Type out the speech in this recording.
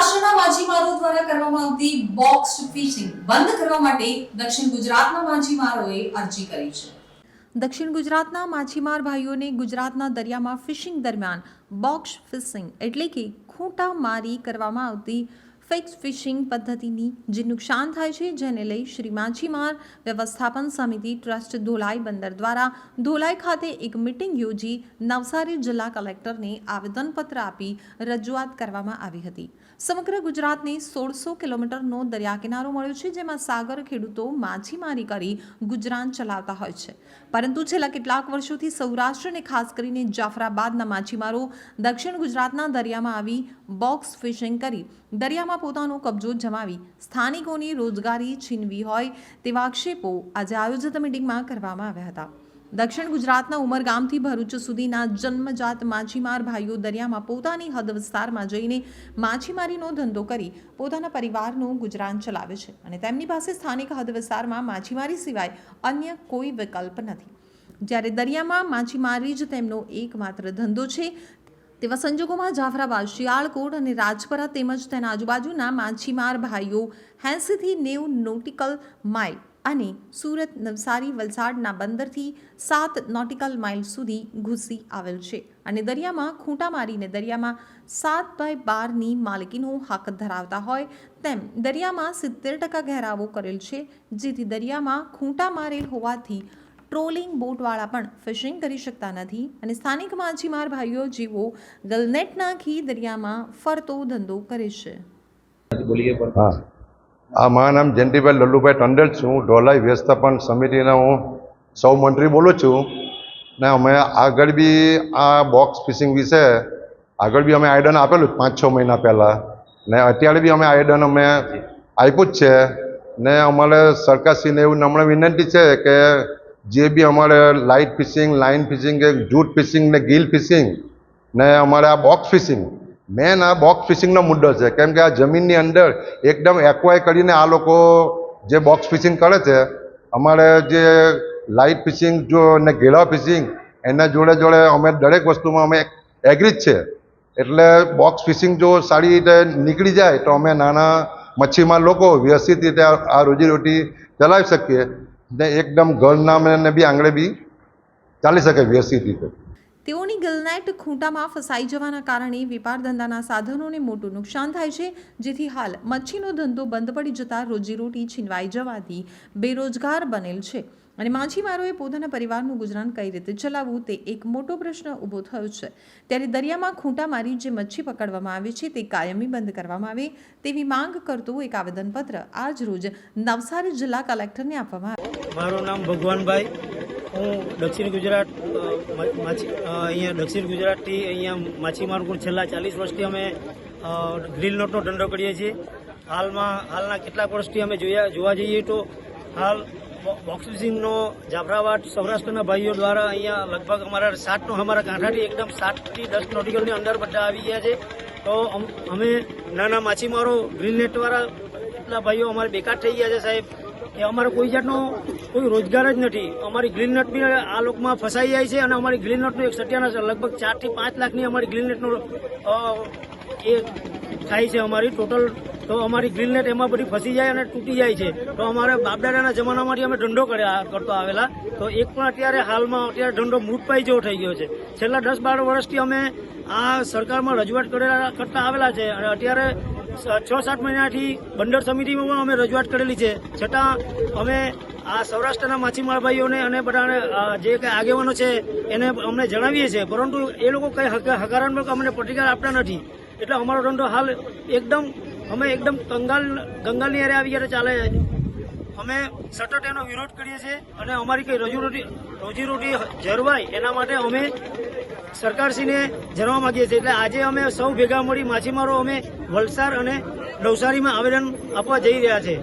મહારાષ્ટ્રના માછીમારો દ્વારા કરવામાં આવતી બોક્સ ફિશિંગ બંધ કરવા માટે દક્ષિણ ગુજરાતના માછીમારોએ અરજી કરી છે. દક્ષિણ ગુજરાતના માછીમાર ભાઈઓને ગુજરાતના દરિયામાં ફિશિંગ દરમિયાન બોક્સ ફિશિંગ એટલે કે ખૂંટા મારી કરવામાં આવતી ફિક્સ ફિશિંગ પદ્ધતિની જે નુકસાન થાય છે, જેને લઈ શ્રી માછીમાર વ્યવસ્થાપન સમિતિ ટ્રસ્ટ ધોલાઈ બંદર દ્વારા ધોલાઈ ખાતે એક મિટિંગ યોજી નવસારી જિલ્લા કલેક્ટરને આવેદનપત્ર આપી રજૂઆત કરવામાં આવી હતી. સમગ્ર ગુજરાતને સોળસો કિલોમીટરનો દરિયાકિનારો મળ્યો છે, જેમાં સાગર ખેડૂતો માછીમારી કરી ગુજરાન ચલાવતા હોય છે. પરંતુ છેલ્લા કેટલાક વર્ષોથી સૌરાષ્ટ્ર અને ખાસ કરીને જાફરાબાદના માછીમારો દક્ષિણ ગુજરાતના દરિયામાં આવી બોક્સ ફિશિંગ કરી દરિયામાં પોતાનો કબજો જમાવી સ્થાનિકોની રોજગારી છીનવી હોય તેવા આક્ષેપો આજે આયોજિત મિટિંગમાં કરવામાં આવ્યા હતા. દક્ષિણ ગુજરાતના ઉમરગામથી ભરૂચ સુધીના જન્મજાત માછીમાર ભાઈઓ દરિયામાં પોતાની હદ વિસ્તારમાં જઈને માછીમારીનો ધંધો કરી પોતાના પરિવારનું ગુજરાન ચલાવે છે અને તેમની પાસે સ્થાનિક હદ વિસ્તારમાં માછીમારી સિવાય અન્ય કોઈ વિકલ્પ નથી. જ્યારે દરિયામાં માછીમારી જ તેમનો એકમાત્ર ધંધો છે તેવા સંજોગોમાં જાફરાબાદ, શિયાળકોટ અને રાજપરા તેમજ તેના આજુબાજુના માછીમાર ભાઈઓ એંસીથી નેવું નોટિકલ માઇલ અને સુરત નવસારી વલસાડના બંદરથી સાત નોટિકલ માઇલ સુધી ઘૂસી આવેલ છે અને દરિયામાં ખૂંટા મારીને દરિયામાં સાત બાય બારની માલિકીનો હક ધરાવતા હોય તેમ દરિયામાં સિત્તેર ટકા ઘેરાવો કરેલ છે, જેથી દરિયામાં ખૂંટા મારેલ હોવાથી ટ્રોલિંગ બોટવાળા પણ ફિશિંગ કરી શકતા નથી અને સ્થાનિક માછીમાર ભાઈઓ જેવો ગલનેટ નાખી દરિયામાં ફરતો ધંધો કરે છે. બોલીએ હા. આ મારા નામ જયંતિભાઈ લલ્લુભાઈ ટંડેલ છું. ઢોલાઈ વ્યવસ્થાપન સમિતિના હું સૌ મંત્રી બોલું છું. ને અમે આગળ બી આ બોક્સ ફિશિંગ વિશે આગળ બી અમે આયડન આપેલું પાંચ છ મહિના પહેલાં. ને અત્યારે બી અમે આયડન અમે આપ્યું જ છે. ને અમારે સરકારશ્રીને એવું નમ્ર વિનંતી છે કે જે બી અમારે લાઇટ ફિશિંગ લાઇન ફિશિંગ કે જૂટ ફિશિંગ ને ગિલ ફિશિંગ ને અમારે આ બોક્સ ફિશિંગ મેન આ બોક્સ ફિશિંગનો મુદ્દો છે. કેમ કે આ જમીનની અંદર એકદમ એક્વાય કરીને આ લોકો જે બોક્સ ફિશિંગ કરે છે, અમારે જે લાઇટ ફિશિંગ જો ને ઘેડા ફિશિંગ એના જોડે જોડે અમે દરેક વસ્તુમાં અમે એગ્રી જ છે. એટલે બોક્સ ફિશિંગ જો સારી રીતે નીકળી જાય તો અમે નાના મચ્છીમાર લોકો વ્યવસ્થિત રીતે આ રોજીરોટી ચલાવી શકીએ. ને એકદમ ગળનામને બી આંગળે બી ચાલી શકે વ્યવસ્થિત રીતે. તેઓની ગલનેટ ખૂંટામાં ફસાઈ જવાના કારણે વેપાર ધંધાના સાધનોને મોટું નુકસાન થાય છે, જેથી હાલ મચ્છીનો ધંધો બંધ પડી જતા રોજીરોટી છીનવાઈ જવાથી બેરોજગાર બનેલ છે. અને માછીમારોએ પોતાના પરિવારનું ગુજરાન કઈ રીતે ચલાવવું તે એક મોટો પ્રશ્ન ઊભો થયો છે. ત્યારે દરિયામાં ખૂંટા મારી જે મચ્છી પકડવામાં આવે છે તે કાયમી બંધ કરવામાં આવે તેવી માંગ કરતું એક આવેદનપત્ર આજ રોજ નવસારી જિલ્લા કલેક્ટરને આપવામાં આવ્યું. મારું નામ ભગવાનભાઈ. હું દક્ષિણ ગુજરાત માછી અહીંયા દક્ષિણ ગુજરાતથી અહીંયા માછીમાર કુલ છેલ્લા ચાલીસ વર્ષથી અમે ગ્રીલ નોટનો ધંધો કરીએ છીએ. હાલમાં, હાલના કેટલાક વર્ષથી અમે જોયા, જોવા જઈએ તો હાલ બોક્સિંગનો બોક્સ જાફરાબાદ, સૌરાષ્ટ્રના ભાઈઓ દ્વારા અહીંયા લગભગ અમારા સાતનો, અમારા કાંઠાથી એકદમ સાતથી દસ નોટિકલની અંદર બધા આવી ગયા છે. તો અમ- અમે નાના માછીમારો ગ્રીલ નેટવાળા એટલા ભાઈઓ અમારે બેકાર થઈ ગયા છે સાહેબ. એ અમારે કોઈ જાતનો કોઈ રોજગાર જ નથી. અમારી ગ્રીન નટ બી આ લોકમાં ફસાઈ જાય છે અને અમારી ગ્રીન નટનું એક સત્યાના છે. લગભગ ચારથી પાંચ લાખની અમારી ગ્રીન નટનું એ થાય છે અમારી ટોટલ તો અમારી ગ્રીલ નેટ એમાં બધી ફસી જાય અને તૂટી જાય છે. તો અમારે બાપદાદાના જમાનામાંથી અમે ધંધો કર્યા કરતો આવેલા. તો એક પણ અત્યારે હાલમાં અત્યારે ધંધો મૂટપાઈ જેવો થઈ ગયો છે. છેલ્લા દસ બાર વર્ષથી અમે આ સરકારમાં રજૂઆત કરેલા કરતા આવેલા છે. અને અત્યારે છ સાત મહિનાથી બંદર સમિતિમાં પણ અમે રજૂઆત કરેલી છે. છતાં અમે આ સૌરાષ્ટ્રના માછીમાર ભાઈઓને અને બધાને જે કંઈ આગેવાનો છે એને અમને જણાવીએ છીએ. પરંતુ એ લોકો કંઈ હક- હકારાત્મક અમને પ્રતિકાર આપતા નથી. એટલે અમારો ધંધો હાલ એકદમ અમે એકદમ કંગાલ, કંગાલની એરે આવી જ્યારે ચાલે અમે સતત એનો વિરોધ કરીએ છીએ અને અમારી કંઈ રોજીરોટી રોજીરોટી જળવાય એના માટે અમે સરકારશ્રીને જણાવવા માંગીએ છીએ. એટલે આજે અમે સૌ ભેગા મળી, માછીમારો અમે વલસાડ અને નવસારીમાં આવેદન આપવા જઈ રહ્યા છે